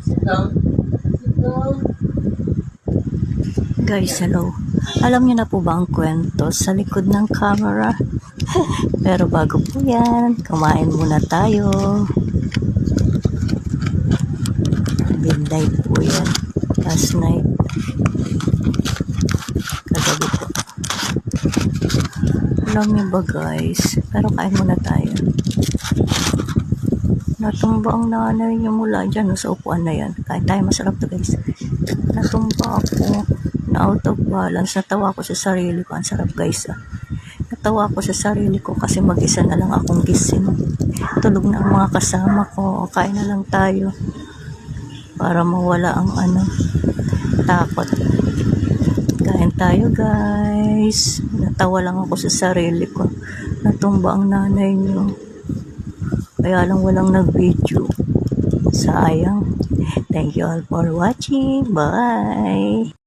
Sit. Guys, hello. Alam niyo na po ba ang kwento sa likod ng camera? Pero bago po yan, kumain muna tayo. Midnight po yan. Last night. Kagabi po. Alam niyo ba guys? Pero kain muna tayo. Natumba ang nanay niya mula dyan sa upuan na yan. Kain tayo, masarap to guys. Natumba ako. Na out of balance. Natawa ko sa sarili ko. Ang sarap guys ah. Natawa ko sa sarili ko kasi mag-isa na lang akong gising. Tulog na ang mga kasama ko. Kain na lang tayo. Para mawala ang ano, takot. Kain tayo guys. Natawa lang ako sa sarili ko. Natumba ang nanay niyo. Kaya lang walang nag-video. Sayang. Thank you all for watching. Bye!